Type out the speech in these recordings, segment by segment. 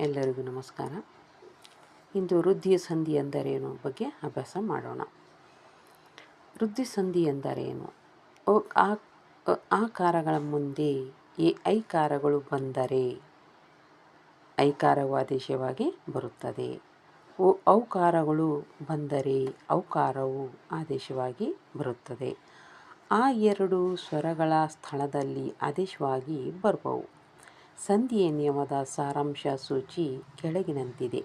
ಎಲ್ಲರಿಗೂ ನಮಸ್ಕಾರ. ಇಂದು ವೃದ್ಧಿಯ ಸಂಧಿ ಎಂದರೇನು ಬಗ್ಗೆ ಅಭ್ಯಾಸ ಮಾಡೋಣ. ವೃದ್ಧಿ ಸಂಧಿ ಎಂದರೇನು? ಆ ಆಕಾರಗಳ ಮುಂದೆ ಈ ಐಕಾರಗಳು ಬಂದರೆ ಐಕಾರವು ಆದೇಶವಾಗಿ ಬರುತ್ತದೆ. ಓ, ಔಕಾರಗಳು ಬಂದರೆ ಔಕಾರವು ಆದೇಶವಾಗಿ ಬರುತ್ತದೆ. ಆ ಎರಡು ಸ್ವರಗಳ ಸ್ಥಳದಲ್ಲಿ ಆದೇಶವಾಗಿ ಬರುವವು. ಸಂಧಿಯ ನಿಯಮದ ಸಾರಾಂಶ ಸೂಚಿ ಕೆಳಗಿನಂತಿದೆ.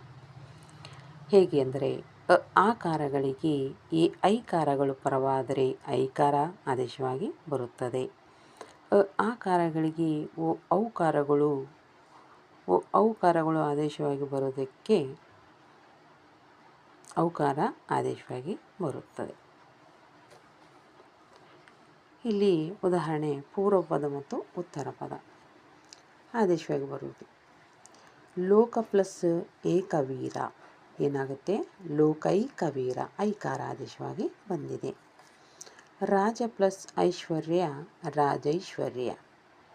ಹೇಗೆ ಅಂದರೆ, ಅ ಆಕಾರಗಳಿಗೆ ಈ ಐಕಾರಗಳು ಪರವಾದರೆ ಐಕಾರ ಆದೇಶವಾಗಿ ಬರುತ್ತದೆ. ಅ ಆಕಾರಗಳಿಗೆ ಓ ಔಕಾರಗಳು ಓ ಔಕಾರಗಳು ಆದೇಶವಾಗಿ ಬರೋದಕ್ಕೆ ಔಕಾರ ಆದೇಶವಾಗಿ ಬರುತ್ತದೆ. ಇಲ್ಲಿ ಉದಾಹರಣೆ ಪೂರ್ವ ಪದ ಮತ್ತು ಉತ್ತರ ಪದ ಆದೇಶವಾಗಿ ಬರುವುದು. ಲೋಕ ಪ್ಲಸ್ ಏಕವೀರ. ಏನಾಗುತ್ತೆ? ಲೋಕೈ ಕವೀರ ಐಕಾರ ಆದೇಶವಾಗಿ ಬಂದಿದೆ. ರಾಜ ಪ್ಲಸ್ ಐಶ್ವರ್ಯ, ರಾಜೈಶ್ವರ್ಯ.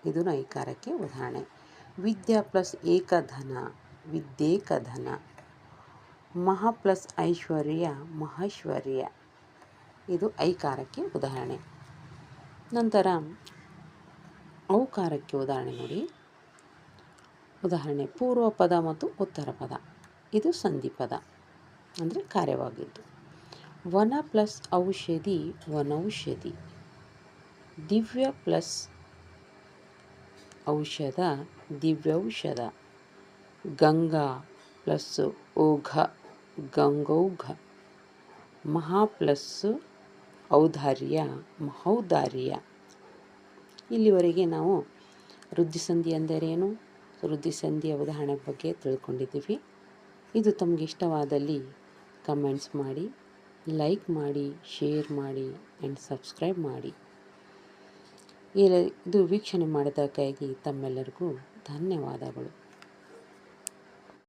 ಇದು ಐಕಾರಕ್ಕೆ ಉದಾಹರಣೆ. ವಿದ್ಯಾ ಪ್ಲಸ್ ಏಕಧನ, ವಿದ್ಯೇಕಧನ. ಮಹಾ ಪ್ಲಸ್ ಐಶ್ವರ್ಯ, ಮಹೈಶ್ವರ್ಯ. ಇದು ಐಕಾರಕ್ಕೆ ಉದಾಹರಣೆ. ನಂತರ ಔಕಾರಕ್ಕೆ ಉದಾಹರಣೆ ನೋಡಿ. ಉದಾಹರಣೆ ಪೂರ್ವ ಪದ ಮತ್ತು ಉತ್ತರ ಪದ. ಇದು ಸಂಧಿ ಪದ. ಅಂದರೆ ಕಾರ್ಯವಾಗಿದ್ದು. ವನ ಪ್ಲಸ್ ಔಷಧಿ, ವನೌಷಧಿ. ದಿವ್ಯ ಪ್ಲಸ್ ಔಷಧ, ದಿವ್ಯೌಷಧ. ಗಂಗಾ ಪ್ಲಸ್ ಓಘ ಗಂಗೌಘ. ಮಹಾ ಪ್ಲಸ್ ಔದಾರ್ಯ, ಮಹೌದಾರ್ಯ. ಇಲ್ಲಿವರೆಗೆ ನಾವು ವೃದ್ಧಿಸಂಧಿ ಎಂದರೇನು? ವೃದ್ಧಿಸಂಧಿಯ ಉದಾಹರಣೆ ಬಗ್ಗೆ ತಿಳ್ಕೊಂಡಿದ್ದೀವಿ. ಇದು ತಮಗೆ ಇಷ್ಟವಾದಲ್ಲಿ ಕಮೆಂಟ್ಸ್ ಮಾಡಿ ಲೈಕ್ ಮಾಡಿ ಶೇರ್ ಮಾಡಿ ಆ್ಯಂಡ್ ಸಬ್ಸ್ಕ್ರೈಬ್ ಮಾಡಿ. ಇದು ವೀಕ್ಷಣೆ ಮಾಡಿದಕ್ಕಾಗಿ ತಮ್ಮೆಲ್ಲರಿಗೂ ಧನ್ಯವಾದಗಳು.